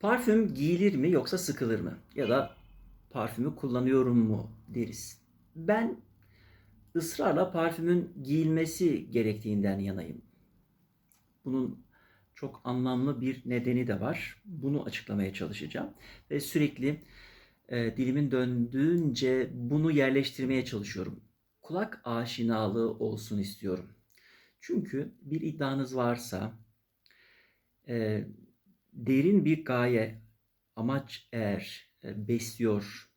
Parfüm giyilir mi yoksa sıkılır mı? Ya da parfümü kullanıyorum mu deriz. Ben ısrarla parfümün giyilmesi gerektiğinden yanayım. Bunun çok anlamlı bir nedeni de var. Bunu açıklamaya çalışacağım. Ve sürekli e, dilimin döndüğünce bunu yerleştirmeye çalışıyorum. Kulak aşinalığı olsun istiyorum. Çünkü bir iddianız varsa, e, derin bir gaye, amaç eğer e, besliyor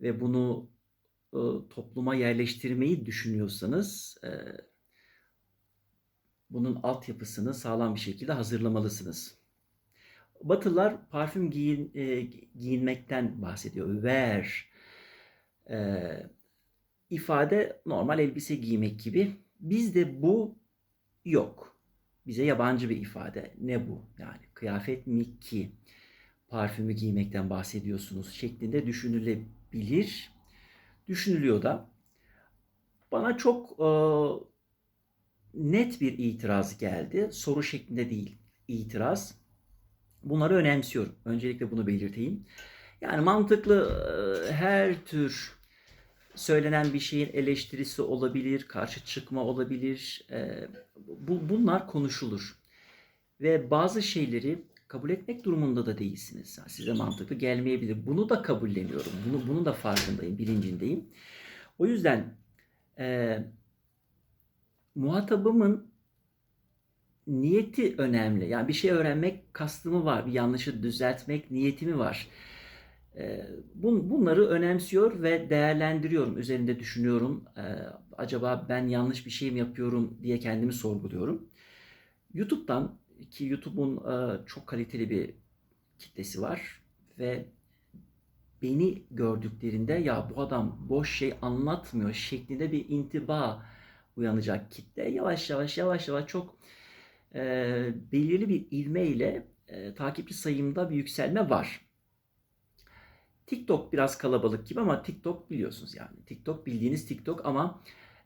ve bunu e, topluma yerleştirmeyi düşünüyorsanız e, bunun altyapısını sağlam bir şekilde hazırlamalısınız. Batılılar parfüm giyin, e, giyinmekten bahsediyor. Wear. E, ifade normal elbise giymek gibi. Bizde bu yok. Bize yabancı bir ifade. Ne bu? Yani kıyafet mi ki parfümü giymekten bahsediyorsunuz şeklinde düşünülebilir. Düşünülüyor da. Bana çok e, net bir itiraz geldi. Soru şeklinde değil, itiraz. Bunları önemsiyorum. Öncelikle bunu belirteyim. Yani mantıklı e, her tür söylenen bir şeyin eleştirisi olabilir, karşı çıkma olabilir. E, bu bunlar konuşulur. Ve bazı şeyleri kabul etmek durumunda da değilsiniz. Size mantıklı gelmeyebilir. Bunu da kabulleniyorum. Bunu bunun da farkındayım, bilincindeyim. O yüzden e, muhatabımın niyeti önemli. Yani bir şey öğrenmek kastımı var, bir yanlışı düzeltmek niyetimi var. Ee, bunları önemsiyor ve değerlendiriyorum, üzerinde düşünüyorum. Ee, acaba ben yanlış bir şey mi yapıyorum diye kendimi sorguluyorum. YouTube'dan ki YouTube'un e, çok kaliteli bir kitlesi var ve beni gördüklerinde ya bu adam boş şey anlatmıyor şeklinde bir intiba uyanacak kitle yavaş yavaş yavaş yavaş çok e, belirli bir ivmeyle e, takipçi sayımda bir yükselme var. TikTok biraz kalabalık gibi ama TikTok biliyorsunuz yani. TikTok bildiğiniz TikTok ama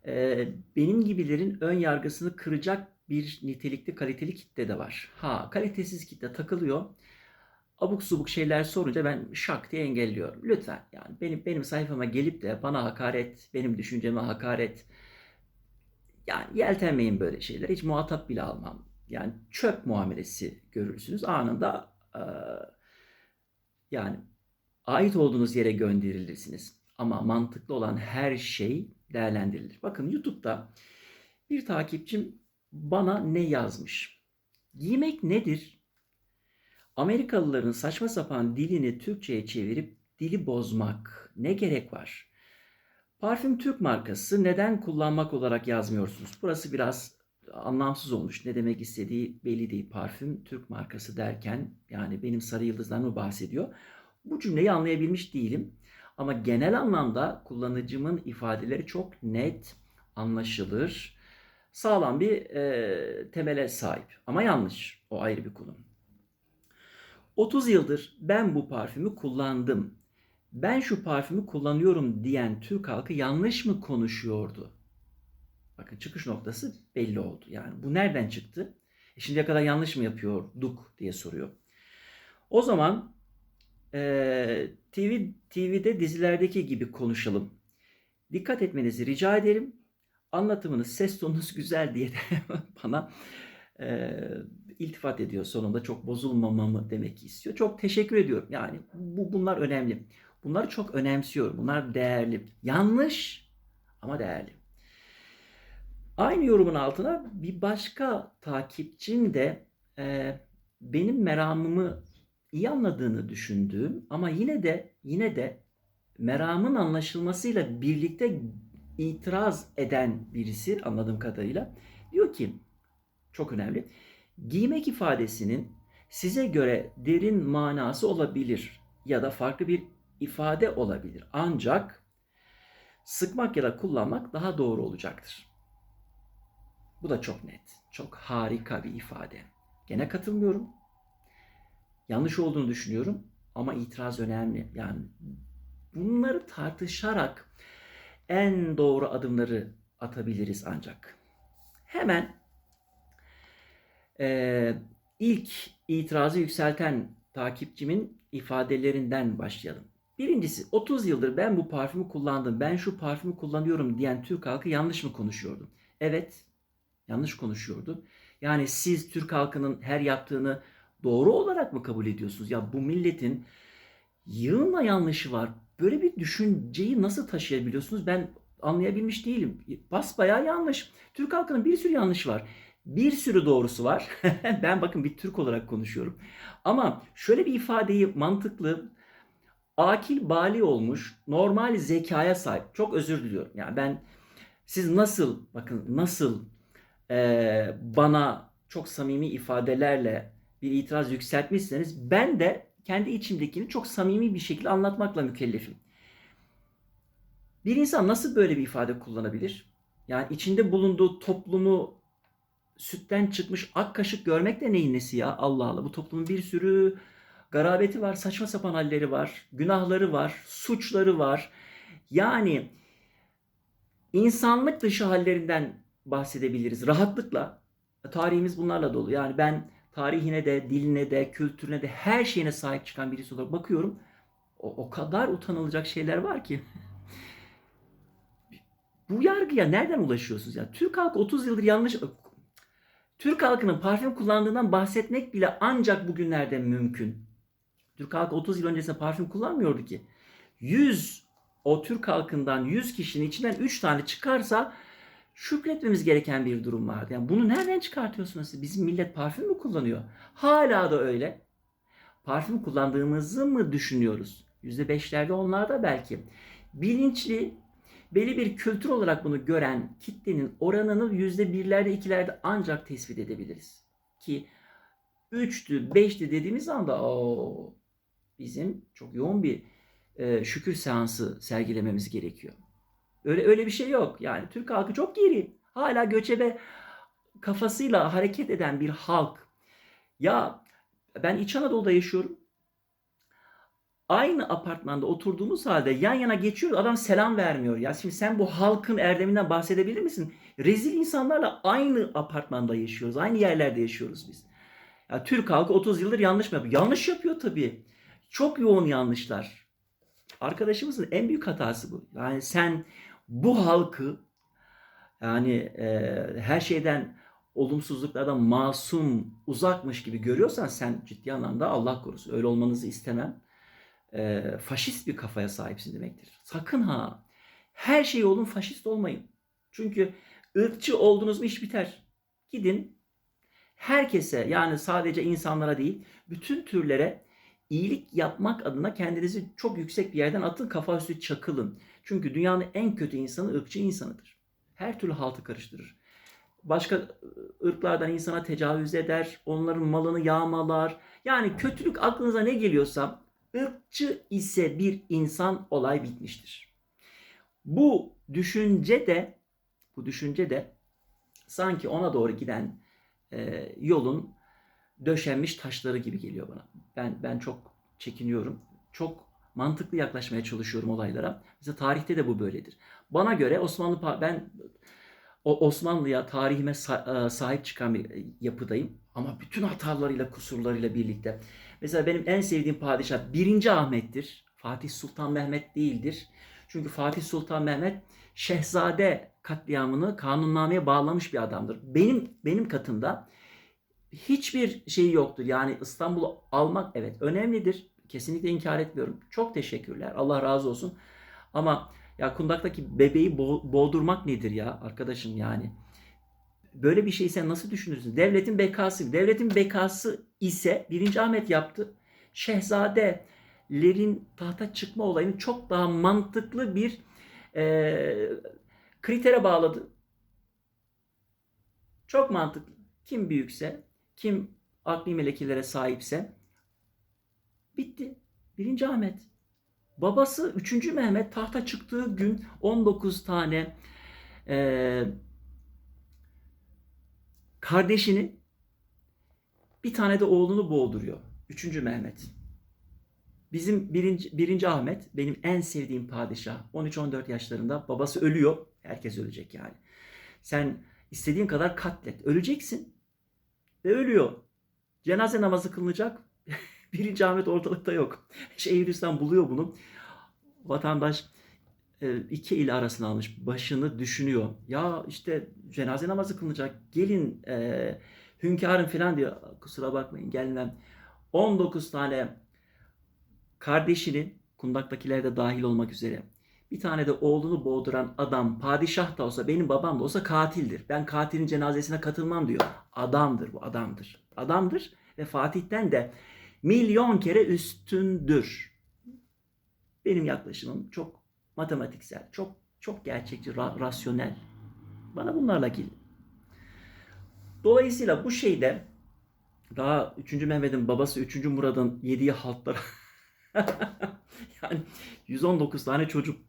e, benim gibilerin ön yargısını kıracak bir nitelikli kaliteli kitle de var. Ha kalitesiz kitle takılıyor. Abuk subuk şeyler sorunca ben şak diye engelliyorum. Lütfen yani benim benim sayfama gelip de bana hakaret, benim düşünceme hakaret, yani yeltenmeyin böyle şeyler. Hiç muhatap bile almam. Yani çöp muamelesi görürsünüz. Anında e, yani ait olduğunuz yere gönderilirsiniz. Ama mantıklı olan her şey değerlendirilir. Bakın YouTube'da bir takipçim bana ne yazmış? Giymek nedir? Amerikalıların saçma sapan dilini Türkçe'ye çevirip dili bozmak ne gerek var? Parfüm Türk markası neden kullanmak olarak yazmıyorsunuz? Burası biraz anlamsız olmuş. Ne demek istediği belli değil. Parfüm Türk markası derken yani benim sarı yıldızdan mı bahsediyor? Bu cümleyi anlayabilmiş değilim. Ama genel anlamda kullanıcımın ifadeleri çok net, anlaşılır, sağlam bir e, temele sahip. Ama yanlış. O ayrı bir konu. 30 yıldır ben bu parfümü kullandım ben şu parfümü kullanıyorum diyen Türk halkı yanlış mı konuşuyordu? Bakın çıkış noktası belli oldu. Yani bu nereden çıktı? E şimdiye kadar yanlış mı yapıyorduk diye soruyor. O zaman e, TV TV'de dizilerdeki gibi konuşalım. Dikkat etmenizi rica ederim. Anlatımınız, ses tonunuz güzel diye de bana e, iltifat ediyor sonunda. Çok bozulmamamı demek istiyor. Çok teşekkür ediyorum. Yani bu bunlar önemli. Bunları çok önemsiyorum. Bunlar değerli. Yanlış ama değerli. Aynı yorumun altına bir başka takipçim de e, benim meramımı iyi anladığını düşündüğüm ama yine de yine de meramın anlaşılmasıyla birlikte itiraz eden birisi anladığım kadarıyla diyor ki çok önemli. Giymek ifadesinin size göre derin manası olabilir ya da farklı bir ifade olabilir. Ancak sıkmak ya da kullanmak daha doğru olacaktır. Bu da çok net. Çok harika bir ifade. Gene katılmıyorum. Yanlış olduğunu düşünüyorum ama itiraz önemli. Yani bunları tartışarak en doğru adımları atabiliriz ancak. Hemen e, ilk itirazı yükselten takipçimin ifadelerinden başlayalım. Birincisi 30 yıldır ben bu parfümü kullandım, ben şu parfümü kullanıyorum diyen Türk halkı yanlış mı konuşuyordu? Evet, yanlış konuşuyordu. Yani siz Türk halkının her yaptığını doğru olarak mı kabul ediyorsunuz? Ya bu milletin yığınla yanlışı var. Böyle bir düşünceyi nasıl taşıyabiliyorsunuz? Ben anlayabilmiş değilim. Basbayağı yanlış. Türk halkının bir sürü yanlışı var. Bir sürü doğrusu var. ben bakın bir Türk olarak konuşuyorum. Ama şöyle bir ifadeyi mantıklı, akil bali olmuş, normal zekaya sahip. Çok özür diliyorum. Yani ben siz nasıl bakın nasıl eee, bana çok samimi ifadelerle bir itiraz yükseltmişseniz ben de kendi içimdekini çok samimi bir şekilde anlatmakla mükellefim. Bir insan nasıl böyle bir ifade kullanabilir? Yani içinde bulunduğu toplumu sütten çıkmış ak kaşık görmek de neyin nesi ya? Allah Allah. Bu toplumun bir sürü garabeti var, saçma sapan halleri var, günahları var, suçları var. Yani insanlık dışı hallerinden bahsedebiliriz rahatlıkla. Tarihimiz bunlarla dolu. Yani ben tarihine de, diline de, kültürüne de her şeyine sahip çıkan birisi olarak bakıyorum. O, o kadar utanılacak şeyler var ki. Bu yargıya nereden ulaşıyorsunuz ya? Türk halkı 30 yıldır yanlış Türk halkının parfüm kullandığından bahsetmek bile ancak bugünlerde mümkün. Türk halkı 30 yıl öncesinde parfüm kullanmıyordu ki. 100 o Türk halkından 100 kişinin içinden 3 tane çıkarsa şükretmemiz gereken bir durum vardı. Yani bunu nereden çıkartıyorsunuz siz? Bizim millet parfüm mü kullanıyor? Hala da öyle. Parfüm kullandığımızı mı düşünüyoruz? %5'lerde onlarda belki. Bilinçli belli bir kültür olarak bunu gören kitlenin oranını %1'lerde 2'lerde ancak tespit edebiliriz. Ki 3'tü 5'ti dediğimiz anda o bizim çok yoğun bir e, şükür seansı sergilememiz gerekiyor. Öyle öyle bir şey yok. Yani Türk halkı çok geri. Hala göçebe kafasıyla hareket eden bir halk. Ya ben İç Anadolu'da yaşıyorum. Aynı apartmanda oturduğumuz halde yan yana geçiyoruz. Adam selam vermiyor. Ya şimdi sen bu halkın erdeminden bahsedebilir misin? Rezil insanlarla aynı apartmanda yaşıyoruz. Aynı yerlerde yaşıyoruz biz. Ya Türk halkı 30 yıldır yanlış mı yapıyor? Yanlış yapıyor tabii. Çok yoğun yanlışlar. Arkadaşımızın en büyük hatası bu. Yani sen bu halkı yani e, her şeyden olumsuzluklardan masum, uzakmış gibi görüyorsan sen ciddi anlamda Allah korusun öyle olmanızı istemem. E, faşist bir kafaya sahipsin demektir. Sakın ha. Her şey olun faşist olmayın. Çünkü ırkçı oldunuz mu iş biter. Gidin herkese yani sadece insanlara değil bütün türlere iyilik yapmak adına kendinizi çok yüksek bir yerden atın kafa üstü çakılın. Çünkü dünyanın en kötü insanı ırkçı insanıdır. Her türlü haltı karıştırır. Başka ırklardan insana tecavüz eder, onların malını yağmalar. Yani kötülük aklınıza ne geliyorsa ırkçı ise bir insan olay bitmiştir. Bu düşünce de bu düşünce de sanki ona doğru giden e, yolun döşenmiş taşları gibi geliyor bana. Ben ben çok çekiniyorum. Çok mantıklı yaklaşmaya çalışıyorum olaylara. Mesela tarihte de bu böyledir. Bana göre Osmanlı ben Osmanlı'ya tarihime sahip çıkan bir yapıdayım ama bütün hatalarıyla, kusurlarıyla birlikte. Mesela benim en sevdiğim padişah 1. Ahmet'tir. Fatih Sultan Mehmet değildir. Çünkü Fatih Sultan Mehmet Şehzade katliamını kanunnameye bağlamış bir adamdır. Benim benim katımda hiçbir şey yoktur. Yani İstanbul'u almak evet önemlidir. Kesinlikle inkar etmiyorum. Çok teşekkürler. Allah razı olsun. Ama ya kundaktaki bebeği boğdurmak nedir ya arkadaşım yani? Böyle bir şey sen nasıl düşünürsün? Devletin bekası. Devletin bekası ise 1. Ahmet yaptı. Şehzadelerin tahta çıkma olayını çok daha mantıklı bir e, kritere bağladı. Çok mantıklı. Kim büyükse, kim akli melekilere sahipse bitti. 1. Ahmet. Babası 3. Mehmet tahta çıktığı gün 19 tane e, kardeşini bir tane de oğlunu boğduruyor. 3. Mehmet. Bizim birinci, birinci Ahmet benim en sevdiğim padişah. 13-14 yaşlarında babası ölüyor. Herkes ölecek yani. Sen istediğin kadar katlet. Öleceksin. Ve ölüyor. Cenaze namazı kılınacak. Birinci Ahmet ortalıkta yok. Şeyhülislam buluyor bunu. Vatandaş e, iki il arasına almış. Başını düşünüyor. Ya işte cenaze namazı kılınacak. Gelin e, hünkârım falan diyor. Kusura bakmayın gelmem. 19 tane kardeşini kundaktakiler de dahil olmak üzere bir tane de oğlunu boğduran adam padişah da olsa benim babam da olsa katildir. Ben katilin cenazesine katılmam diyor. Adamdır bu adamdır. Adamdır ve Fatih'ten de milyon kere üstündür. Benim yaklaşımım çok matematiksel, çok çok gerçekçi, ra- rasyonel. Bana bunlarla gelin. Dolayısıyla bu şeyde daha 3. Mehmet'in babası 3. Murad'ın yediği haltlara yani 119 tane çocuk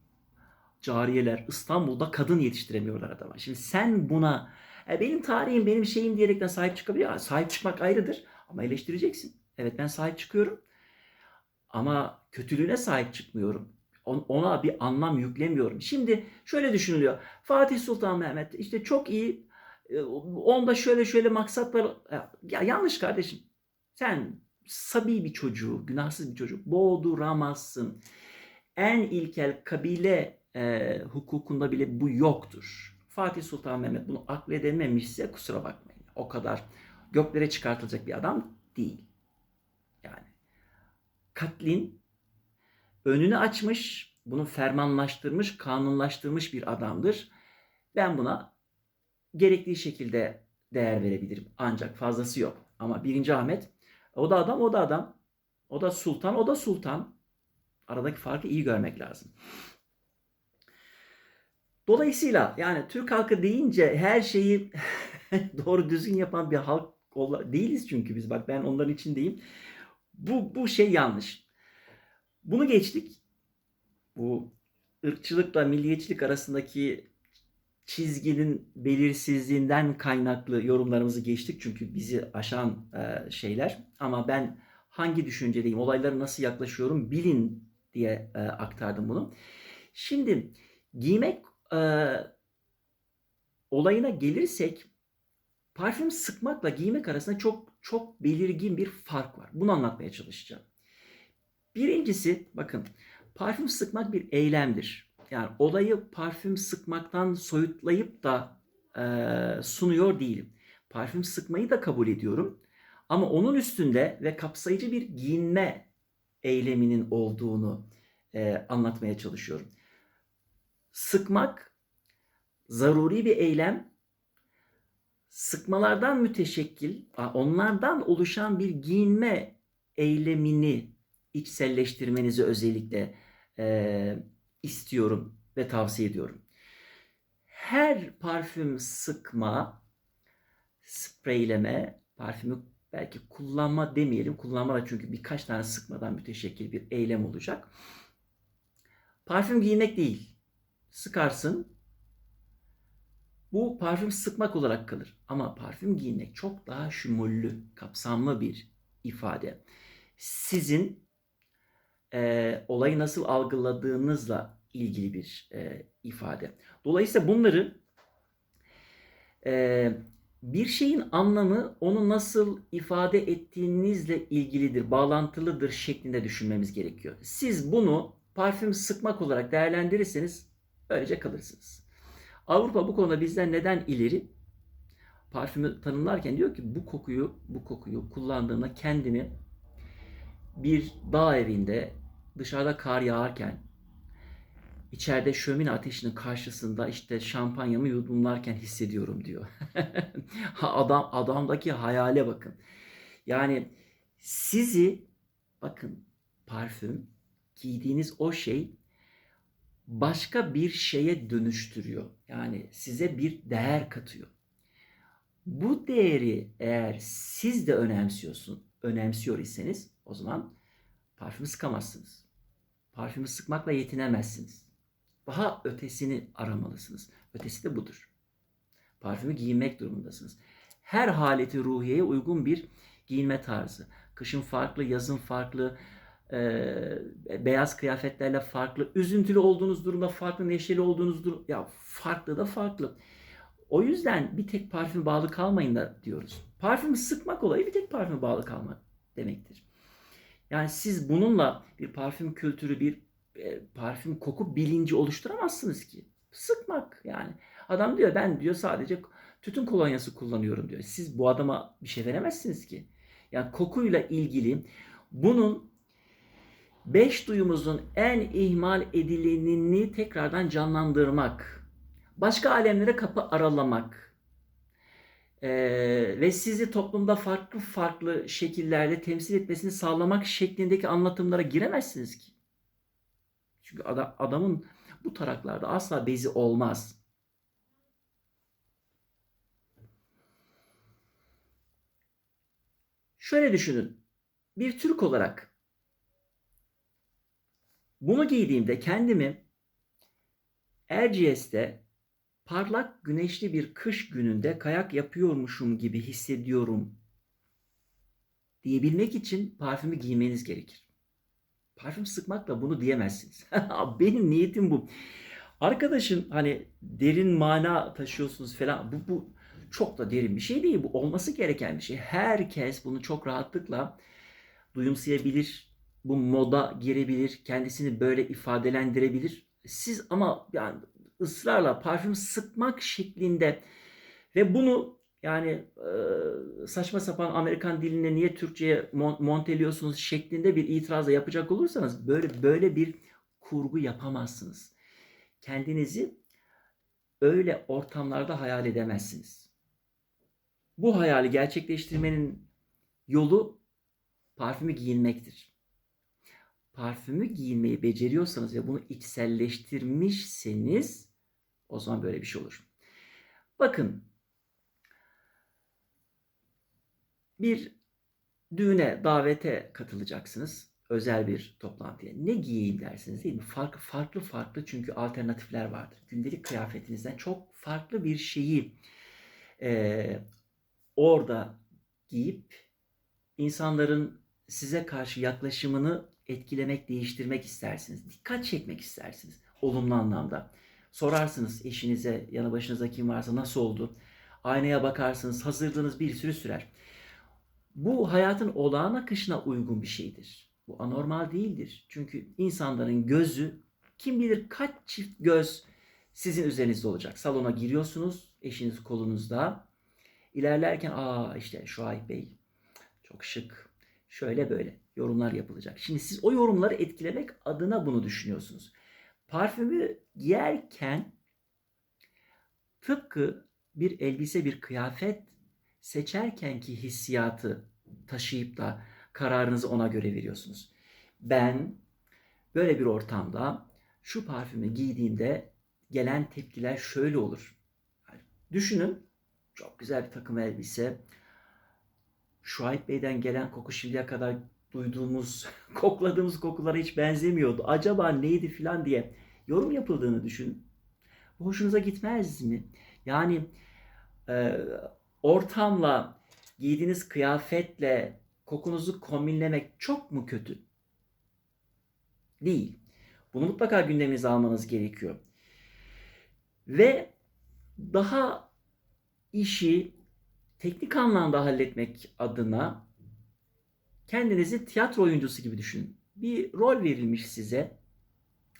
cariyeler İstanbul'da kadın yetiştiremiyorlar adama. Şimdi sen buna e, benim tarihim benim şeyim diyerekten sahip çıkabiliyor. Sahip çıkmak ayrıdır ama eleştireceksin. Evet ben sahip çıkıyorum ama kötülüğüne sahip çıkmıyorum. Ona bir anlam yüklemiyorum. Şimdi şöyle düşünülüyor. Fatih Sultan Mehmet işte çok iyi e, onda şöyle şöyle maksatlar ya yanlış kardeşim. Sen sabi bir çocuğu, günahsız bir çocuk boğduramazsın. En ilkel kabile e, hukukunda bile bu yoktur. Fatih Sultan Mehmet bunu akledememişse kusura bakmayın. O kadar göklere çıkartılacak bir adam değil. Yani katlin önünü açmış, bunu fermanlaştırmış, kanunlaştırmış bir adamdır. Ben buna gerektiği şekilde değer verebilirim. Ancak fazlası yok. Ama birinci Ahmet o da adam, o da adam. O da sultan, o da sultan. Aradaki farkı iyi görmek lazım. Dolayısıyla yani Türk halkı deyince her şeyi doğru düzgün yapan bir halk değiliz çünkü biz. Bak ben onların içindeyim. Bu, bu şey yanlış. Bunu geçtik. Bu ırkçılıkla milliyetçilik arasındaki çizginin belirsizliğinden kaynaklı yorumlarımızı geçtik. Çünkü bizi aşan e, şeyler. Ama ben hangi düşüncedeyim, olaylara nasıl yaklaşıyorum bilin diye e, aktardım bunu. Şimdi giymek e, olayına gelirsek parfüm sıkmakla giymek arasında çok çok belirgin bir fark var. Bunu anlatmaya çalışacağım. Birincisi bakın parfüm sıkmak bir eylemdir. Yani olayı parfüm sıkmaktan soyutlayıp da e, sunuyor değilim. Parfüm sıkmayı da kabul ediyorum. Ama onun üstünde ve kapsayıcı bir giyinme eyleminin olduğunu e, anlatmaya çalışıyorum. Sıkmak zaruri bir eylem. Sıkmalardan müteşekkil, onlardan oluşan bir giyinme eylemini içselleştirmenizi özellikle e, istiyorum ve tavsiye ediyorum. Her parfüm sıkma, spreyleme, parfümü belki kullanma demeyelim. Kullanma da çünkü birkaç tane sıkmadan müteşekkil bir eylem olacak. Parfüm giymek değil. Sıkarsın. Bu parfüm sıkmak olarak kalır. Ama parfüm giymek çok daha şumullü, kapsamlı bir ifade. Sizin e, olayı nasıl algıladığınızla ilgili bir e, ifade. Dolayısıyla bunları e, bir şeyin anlamı onu nasıl ifade ettiğinizle ilgilidir, bağlantılıdır şeklinde düşünmemiz gerekiyor. Siz bunu parfüm sıkmak olarak değerlendirirseniz böylece kalırsınız. Avrupa bu konuda bizden neden ileri? Parfümü tanımlarken diyor ki bu kokuyu bu kokuyu kullandığında kendimi bir dağ evinde dışarıda kar yağarken içeride şömine ateşinin karşısında işte şampanyamı yudumlarken hissediyorum diyor. Adam adamdaki hayale bakın. Yani sizi bakın parfüm giydiğiniz o şey başka bir şeye dönüştürüyor. Yani size bir değer katıyor. Bu değeri eğer siz de önemsiyorsun, önemsiyor iseniz o zaman parfümü sıkamazsınız. Parfümü sıkmakla yetinemezsiniz. Daha ötesini aramalısınız. Ötesi de budur. Parfümü giymek durumundasınız. Her haleti ruhiyeye uygun bir giyinme tarzı. Kışın farklı, yazın farklı, e, beyaz kıyafetlerle farklı, üzüntülü olduğunuz durumda farklı, neşeli olduğunuz durum ya farklı da farklı. O yüzden bir tek parfüm bağlı kalmayın da diyoruz. Parfümü sıkmak olayı bir tek parfüme bağlı kalmak demektir. Yani siz bununla bir parfüm kültürü, bir e, parfüm koku bilinci oluşturamazsınız ki. Sıkmak yani. Adam diyor ben diyor sadece tütün kolonyası kullanıyorum diyor. Siz bu adama bir şey veremezsiniz ki. Yani kokuyla ilgili bunun beş duyumuzun en ihmal edilenini tekrardan canlandırmak, başka alemlere kapı aralamak ee, ve sizi toplumda farklı farklı şekillerde temsil etmesini sağlamak şeklindeki anlatımlara giremezsiniz ki. Çünkü adam, adamın bu taraklarda asla bezi olmaz. Şöyle düşünün. Bir Türk olarak bunu giydiğimde kendimi Erciyes'te parlak güneşli bir kış gününde kayak yapıyormuşum gibi hissediyorum diyebilmek için parfümü giymeniz gerekir. Parfüm sıkmakla bunu diyemezsiniz. Benim niyetim bu. Arkadaşın hani derin mana taşıyorsunuz falan bu, bu çok da derin bir şey değil. Bu olması gereken bir şey. Herkes bunu çok rahatlıkla duyumsayabilir. Bu moda girebilir. Kendisini böyle ifadelendirebilir. Siz ama yani ısrarla parfüm sıkmak şeklinde ve bunu yani e, saçma sapan Amerikan diline niye Türkçe'ye monteliyorsunuz şeklinde bir itirazla yapacak olursanız böyle böyle bir kurgu yapamazsınız. Kendinizi öyle ortamlarda hayal edemezsiniz. Bu hayali gerçekleştirmenin yolu parfümü giyinmektir. Parfümü giyinmeyi beceriyorsanız ve bunu içselleştirmişseniz o zaman böyle bir şey olur. Bakın bir düğüne, davete katılacaksınız. Özel bir toplantıya. Ne giyeyim dersiniz değil mi? Farklı farklı farklı çünkü alternatifler vardır. Gündelik kıyafetinizden çok farklı bir şeyi e, orada giyip insanların size karşı yaklaşımını etkilemek, değiştirmek istersiniz. Dikkat çekmek istersiniz. Olumlu anlamda. Sorarsınız eşinize, yanı başınızda kim varsa nasıl oldu? Aynaya bakarsınız, hazırlığınız bir sürü sürer. Bu hayatın olağan akışına uygun bir şeydir. Bu anormal değildir. Çünkü insanların gözü kim bilir kaç çift göz sizin üzerinizde olacak. Salona giriyorsunuz, eşiniz kolunuzda. İlerlerken aa işte Şuayb Bey çok şık, şöyle böyle yorumlar yapılacak. Şimdi siz o yorumları etkilemek adına bunu düşünüyorsunuz. Parfümü giyerken tıpkı bir elbise, bir kıyafet seçerkenki hissiyatı taşıyıp da kararınızı ona göre veriyorsunuz. Ben böyle bir ortamda şu parfümü giydiğimde gelen tepkiler şöyle olur. Düşünün çok güzel bir takım elbise. Şuayb Bey'den gelen koku şimdiye kadar duyduğumuz, kokladığımız kokulara hiç benzemiyordu. Acaba neydi filan diye yorum yapıldığını düşün. Bu hoşunuza gitmez mi? Yani e, ortamla, giydiğiniz kıyafetle kokunuzu kombinlemek çok mu kötü? Değil. Bunu mutlaka gündeminize almanız gerekiyor. Ve daha işi teknik anlamda halletmek adına kendinizi tiyatro oyuncusu gibi düşünün. Bir rol verilmiş size.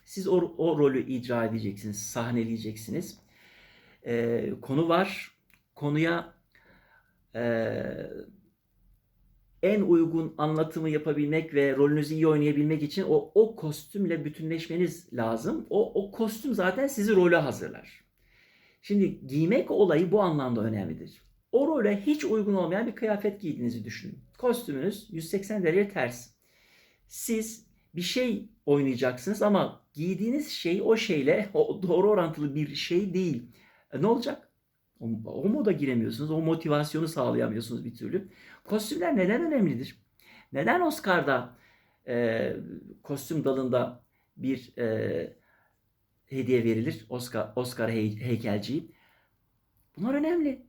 Siz o, o rolü icra edeceksiniz, sahneleyeceksiniz. Ee, konu var. Konuya e, en uygun anlatımı yapabilmek ve rolünüzü iyi oynayabilmek için o, o kostümle bütünleşmeniz lazım. O, o kostüm zaten sizi role hazırlar. Şimdi giymek olayı bu anlamda önemlidir. O role hiç uygun olmayan bir kıyafet giydiğinizi düşünün. Kostümünüz 180 derece ters. Siz bir şey oynayacaksınız ama giydiğiniz şey o şeyle o doğru orantılı bir şey değil. E ne olacak? O, o moda giremiyorsunuz. O motivasyonu sağlayamıyorsunuz bir türlü. Kostümler neden önemlidir? Neden Oscar'da e, kostüm dalında bir e, hediye verilir? Oscar, Oscar hey, heykelciyi. Bunlar önemli.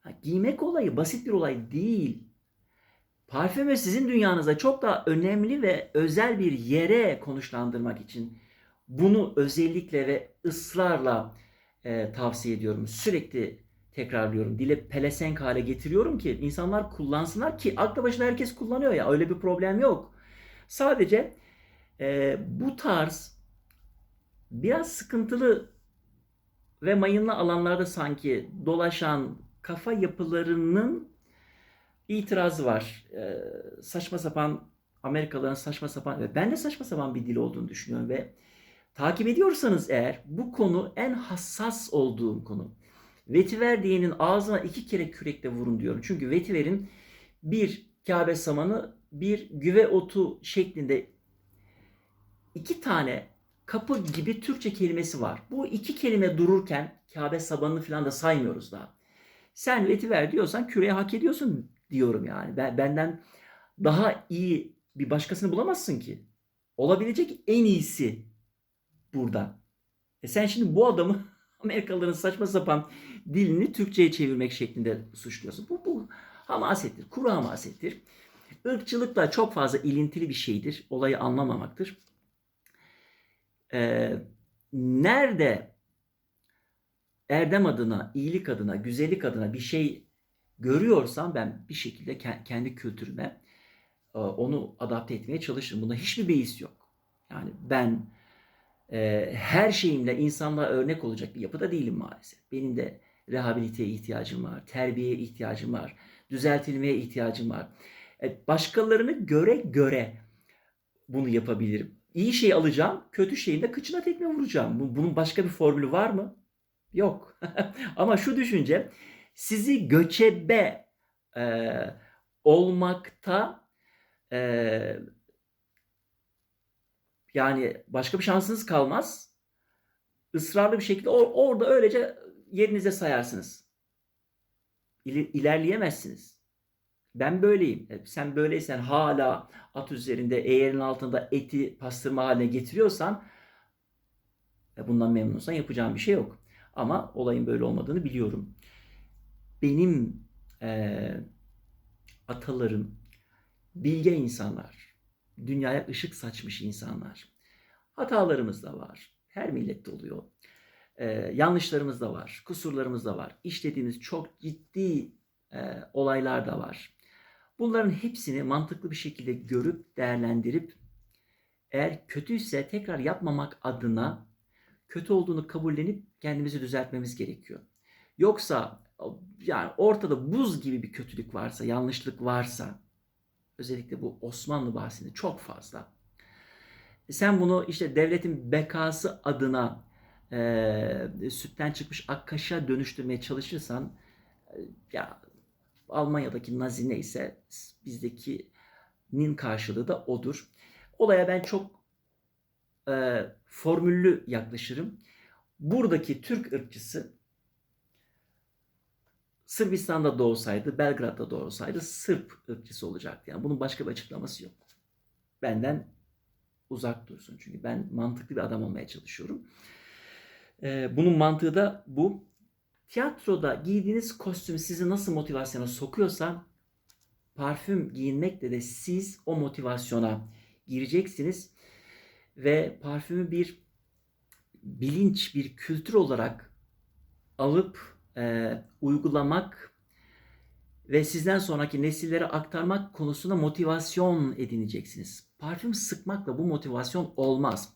Ha, giymek olayı basit bir olay değil. Parfümü sizin dünyanızda çok daha önemli ve özel bir yere konuşlandırmak için bunu özellikle ve ısrarla e, tavsiye ediyorum. Sürekli tekrarlıyorum. Dile pelesenk hale getiriyorum ki insanlar kullansınlar ki aklı başında herkes kullanıyor ya öyle bir problem yok. Sadece e, bu tarz biraz sıkıntılı ve mayınlı alanlarda sanki dolaşan kafa yapılarının itirazı var. E, saçma sapan Amerikalıların saçma sapan ve ben de saçma sapan bir dil olduğunu düşünüyorum ve takip ediyorsanız eğer bu konu en hassas olduğum konu. Vetiver diyenin ağzına iki kere kürekle vurun diyorum. Çünkü vetiverin bir Kabe samanı bir güve otu şeklinde iki tane kapı gibi Türkçe kelimesi var. Bu iki kelime dururken Kabe sabanını falan da saymıyoruz daha. Sen vetiver diyorsan küreği hak ediyorsun diyorum yani. Ben, benden daha iyi bir başkasını bulamazsın ki. Olabilecek en iyisi burada. E sen şimdi bu adamı Amerikalıların saçma sapan dilini Türkçe'ye çevirmek şeklinde suçluyorsun. Bu, bu hamasettir, kuru hamasettir. Irkçılıkla çok fazla ilintili bir şeydir. Olayı anlamamaktır. Ee, nerede erdem adına, iyilik adına, güzellik adına bir şey görüyorsam ben bir şekilde kendi kültürüme e, onu adapte etmeye çalışırım. Bunda hiçbir beis yok. Yani ben e, her şeyimle insanlığa örnek olacak bir yapıda değilim maalesef. Benim de rehabiliteye ihtiyacım var, terbiyeye ihtiyacım var, düzeltilmeye ihtiyacım var. E, başkalarını göre göre bunu yapabilirim. İyi şey alacağım, kötü şeyin de kıçına tekme vuracağım. Bunun başka bir formülü var mı? Yok. Ama şu düşünce sizi göçebe e, olmakta e, yani başka bir şansınız kalmaz. Israrlı bir şekilde or- orada öylece yerinize sayarsınız. İl- ilerleyemezsiniz. Ben böyleyim. E, sen böyleysen hala at üzerinde eğerin altında eti pastırma haline getiriyorsan e, bundan memnunsan yapacağım bir şey yok. Ama olayın böyle olmadığını biliyorum. Benim e, atalarım bilge insanlar, dünyaya ışık saçmış insanlar. Hatalarımız da var. Her millette oluyor. Ee, yanlışlarımız da var. Kusurlarımız da var. İşlediğimiz çok ciddi e, olaylar da var. Bunların hepsini mantıklı bir şekilde görüp değerlendirip eğer kötüyse tekrar yapmamak adına kötü olduğunu kabullenip kendimizi düzeltmemiz gerekiyor. Yoksa yani ortada buz gibi bir kötülük varsa, yanlışlık varsa özellikle bu Osmanlı bahsinde çok fazla. Sen bunu işte devletin bekası adına e, sütten çıkmış akkaşa dönüştürmeye çalışırsan e, ya Almanya'daki Nazi neyse bizdekinin karşılığı da odur. Olaya ben çok e, formüllü yaklaşırım. Buradaki Türk ırkçısı Sırbistan'da doğsaydı, Belgrad'da doğsaydı Sırp ırkçısı olacaktı. Yani bunun başka bir açıklaması yok. Benden uzak dursun. Çünkü ben mantıklı bir adam olmaya çalışıyorum. Ee, bunun mantığı da bu. Tiyatroda giydiğiniz kostüm sizi nasıl motivasyona sokuyorsa parfüm giyinmekle de siz o motivasyona gireceksiniz ve parfümü bir bilinç, bir kültür olarak alıp e, uygulamak ve sizden sonraki nesillere aktarmak konusunda motivasyon edineceksiniz. Parfüm sıkmakla bu motivasyon olmaz.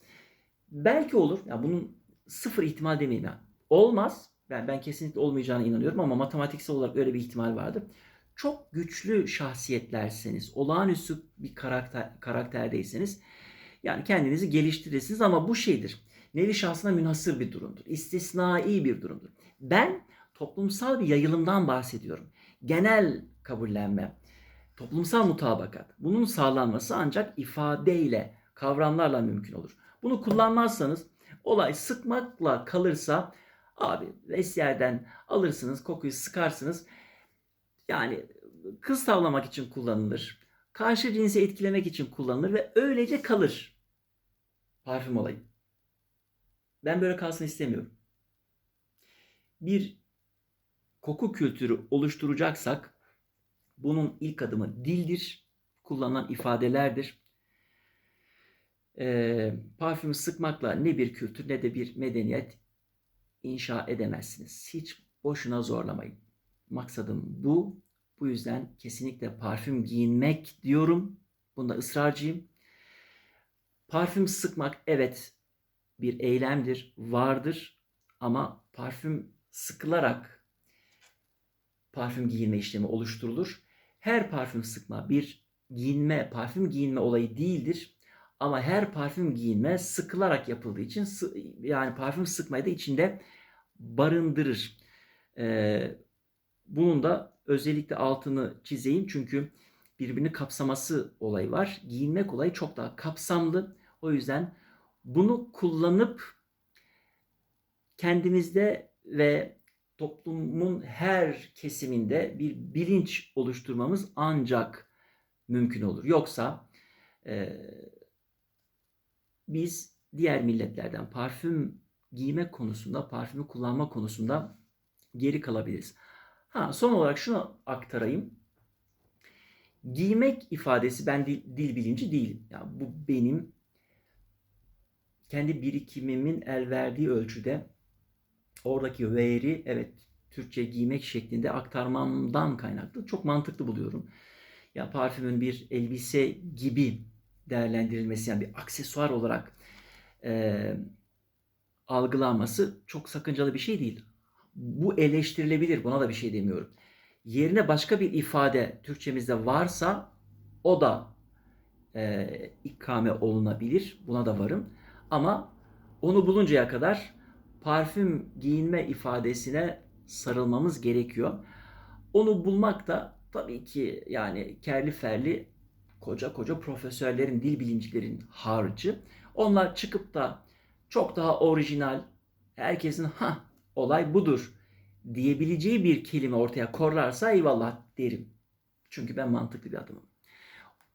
Belki olur. Ya bunun sıfır ihtimal demeyeyim ya. Olmaz. Ben, ben kesinlikle olmayacağına inanıyorum ama matematiksel olarak öyle bir ihtimal vardır. Çok güçlü şahsiyetlerseniz, olağanüstü bir karakter, karakterdeyseniz yani kendinizi geliştirirsiniz ama bu şeydir. Nevi şahsına münhasır bir durumdur. İstisnai bir durumdur. Ben toplumsal bir yayılımdan bahsediyorum. Genel kabullenme, toplumsal mutabakat. Bunun sağlanması ancak ifadeyle, kavramlarla mümkün olur. Bunu kullanmazsanız olay sıkmakla kalırsa abi vestiyerden alırsınız, kokuyu sıkarsınız. Yani kız tavlamak için kullanılır. Karşı cinsi etkilemek için kullanılır ve öylece kalır. Parfüm olayı. Ben böyle kalsın istemiyorum. Bir koku kültürü oluşturacaksak bunun ilk adımı dildir, kullanılan ifadelerdir. E, parfümü sıkmakla ne bir kültür ne de bir medeniyet inşa edemezsiniz. Hiç boşuna zorlamayın. Maksadım bu. Bu yüzden kesinlikle parfüm giyinmek diyorum. Bunda ısrarcıyım. Parfüm sıkmak evet bir eylemdir, vardır ama parfüm sıkılarak parfüm giyinme işlemi oluşturulur. Her parfüm sıkma bir giyinme, parfüm giyinme olayı değildir. Ama her parfüm giyinme sıkılarak yapıldığı için yani parfüm sıkmayı da içinde barındırır. Ee, bunun da özellikle altını çizeyim çünkü birbirini kapsaması olayı var. Giyinmek olayı çok daha kapsamlı. O yüzden bunu kullanıp kendimizde ve toplumun her kesiminde bir bilinç oluşturmamız ancak mümkün olur. Yoksa e, biz diğer milletlerden parfüm giyme konusunda, parfümü kullanma konusunda geri kalabiliriz. Ha, son olarak şunu aktarayım. Giymek ifadesi ben dil, dil bilinci değilim. Yani bu benim kendi birikimimin el verdiği ölçüde oradaki veri evet Türkçe giymek şeklinde aktarmamdan kaynaklı çok mantıklı buluyorum. Ya parfümün bir elbise gibi değerlendirilmesi yani bir aksesuar olarak e, algılanması çok sakıncalı bir şey değil. Bu eleştirilebilir buna da bir şey demiyorum. Yerine başka bir ifade Türkçemizde varsa o da e, ikame olunabilir. Buna da varım. Ama onu buluncaya kadar parfüm giyinme ifadesine sarılmamız gerekiyor. Onu bulmak da tabii ki yani kerli ferli koca koca profesörlerin, dil bilimcilerin harcı. Onlar çıkıp da çok daha orijinal, herkesin ha olay budur diyebileceği bir kelime ortaya korlarsa eyvallah derim. Çünkü ben mantıklı bir adamım.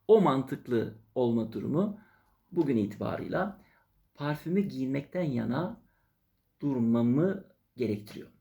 O mantıklı olma durumu bugün itibarıyla parfümü giyinmekten yana durmamı gerektiriyor.